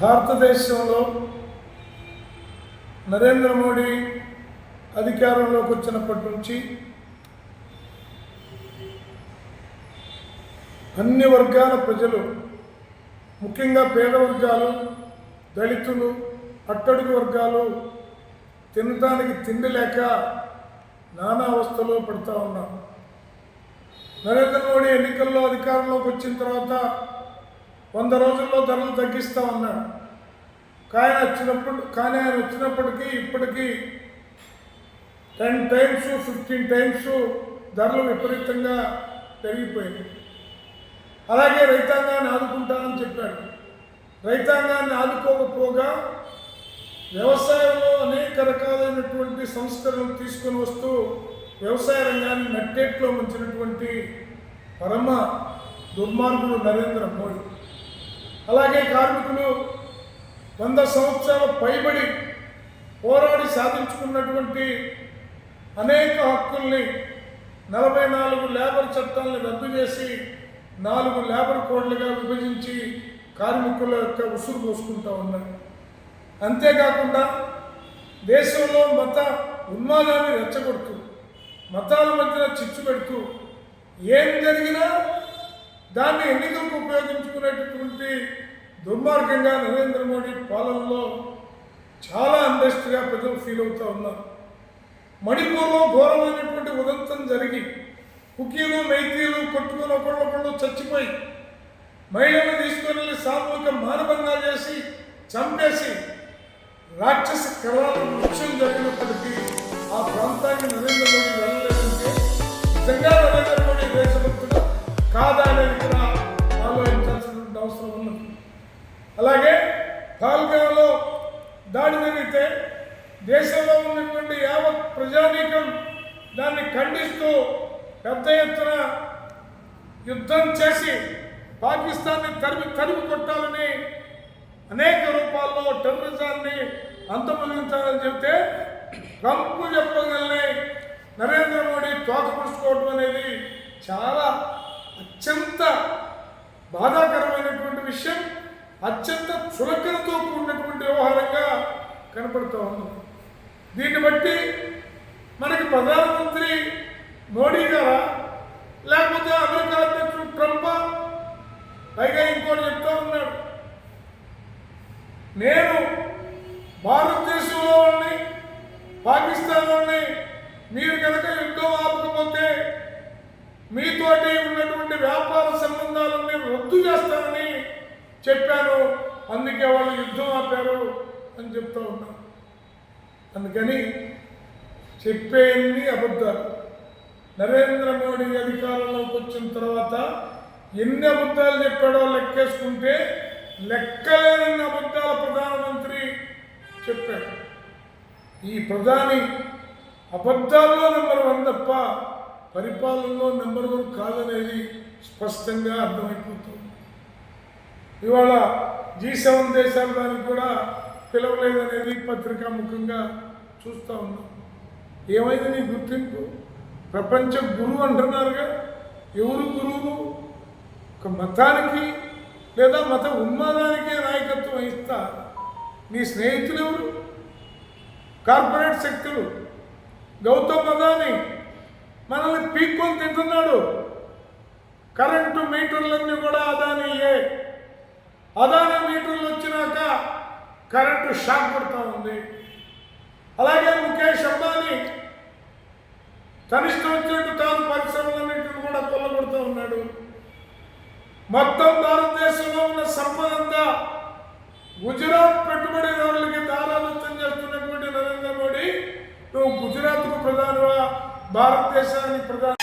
భారతదేశంలో నరేంద్ర మోడీ అధికారంలోకి వచ్చినప్పటి నుంచి అన్ని వర్గాల ప్రజలు ముఖ్యంగా పేద వర్గాలు దళితులు అట్టడుగు వర్గాలు తినడానికి తిండి లేక నానా అవస్థలో పడుతూ ఉన్నారు. నరేంద్ర మోడీ ఎన్నికల్లో అధికారంలోకి వచ్చిన తర్వాత వంద రోజుల్లో ధరలు తగ్గిస్తా ఉన్నాడు కానీ వచ్చినప్పుడు కానీ ఆయన వచ్చినప్పటికీ ఇప్పటికీ టెన్ టైమ్స్ ఫిఫ్టీన్ టైమ్స్ ధరలు విపరీతంగా పెరిగిపోయింది అలాగే రైతాంగాన్ని ఆదుకుంటానని చెప్పాడు. రైతాంగాన్ని ఆదుకోకపోగా వ్యవసాయంలో అనేక రకాలైనటువంటి సంస్కరణలు తీసుకొని వస్తూ వ్యవసాయ రంగాన్ని నట్టేట్లో ముంచినటువంటి పరమ దుర్మార్గుడు నరేంద్ర మోడీ. అలాగే కార్మికులు వంద సంవత్సరాల పైబడి పోరాడి సాధించుకున్నటువంటి అనేక హక్కుల్ని నలభై నాలుగు లేబర్ చట్టాలను రద్దు చేసి నాలుగు లేబర్ కోడ్లుగా విభజించి కార్మికుల యొక్క ఉసురు పోసుకుంటూ ఉన్నారు. అంతేకాకుండా దేశంలో మత ఉన్మాదాన్ని రెచ్చగొడుతూ మతాల మధ్యన చిచ్చు పెడుతూ ఏం జరిగినా దాన్ని ఎన్నికలకు ఉపయోగించుకునేటటువంటి దుర్మార్గంగా నరేంద్ర మోడీ పాలనలో చాలా అండస్ట్గా ప్రజలు ఫీల్ అవుతూ ఉన్నారు. మణిపూర్లో ఘోరమైనటువంటి ఉదంతం జరిగి కుకీలు మైతీలు కొట్టుకుని ఒకళ్ళొకళ్ళు చచ్చిపోయి మహిళను తీసుకొని వెళ్ళి సామూహిక మానభంగాలు చేసి చంపేసి రాక్షస కళాలు వృక్షం జరిగినప్పటికీ ఆ ప్రాంతాన్ని నరేంద్ర మోడీ వెళ్ళలేదంటే నిజంగా దాడి జరిగితే దేశంలో ఉన్నటువంటి యావత్ ప్రజానీకం దాన్ని ఖండిస్తూ పెద్ద ఎత్తున యుద్ధం చేసి పాకిస్తాన్ని తరిమి తరిమి కొట్టాలని అనేక రూపాల్లో టెర్రరిజాన్ని అంతమందించాలని చెప్తే ట్రంప్ చెప్పగలనే నరేంద్ర మోడీ తోకపుడుచుకోవడం అనేది చాలా అత్యంత బాధాకరమైనటువంటి అత్యంత చులకనతో కూడినటువంటి వ్యవహారంగా కనపడుతూ ఉంది. దీన్ని బట్టి మనకి ప్రధానమంత్రి మోడీ గారా? లేకపోతే అమెరికా అధ్యక్షుడు ట్రంప్? పైగా ఇంకోటి చెప్తా ఉన్నాడు. నేను భారతదేశంలో వాళ్ళని పాకిస్తాన్ మీరు కనుక యుద్ధం ఆపకపోతే మీతోటి ఉన్నటువంటి వ్యాపార సంబంధాలన్నీ రద్దు చేస్తానని చెప్పాను. అందుకే వాళ్ళు యుద్ధం ఆపారు అని చెప్తా ఉన్నాను అందుకని చెప్పేది అబద్ధాలు. నరేంద్ర మోడీ అధికారంలోకి వచ్చిన తర్వాత ఎన్ని అబద్ధాలు చెప్పాడో లెక్కేసుకుంటే లెక్కలేని అబద్ధాల ప్రధానమంత్రి చెప్పాడు. ఈ ప్రధాని అబద్ధాల్లో నెంబర్ వన్ తప్ప పరిపాలనలో నెంబర్ వన్ కాదనేది స్పష్టంగా అర్థమైపోతుంది. ఇవాళ జీ సెవెన్ దేశాలు దానికి కూడా పిలవలేదనేది పత్రికా ముఖంగా చూస్తూ ఉన్నాం. ఏమైంది నీ గుర్తింపు? ప్రపంచ గురువు అంటున్నారుగా? ఎవరు గురువులు? ఒక మతానికి లేదా మత ఉన్మాదానికే నాయకత్వం వహిస్తా నీ స్నేహితులు ఎవరు? కార్పొరేట్ శక్తులు గౌతమ్ అదాని మనల్ని పీక్కొని తింటున్నాడు. కరెంటు మీటర్లన్నీ కూడా అదానియే. అదాని మీటర్లు వచ్చినాక కరెంటు షాక్ పడుతూ ఉంది. అలాగే ముఖేష్ అంబానీ తనిష్టం వచ్చినట్టు తాను పరిశ్రమలన్నింటిని కూడా కొల్లగొడుతూ ఉన్నాడు. మొత్తం భారతదేశంలో ఉన్న సంపద అంతా గుజరాత్ పెట్టుబడిదారులకి దారాదత్తం చేస్తున్నటువంటి నరేంద్ర మోడీ నువ్వు గుజరాత్కు ప్రధానివా? భారతదేశానికి ప్రధాని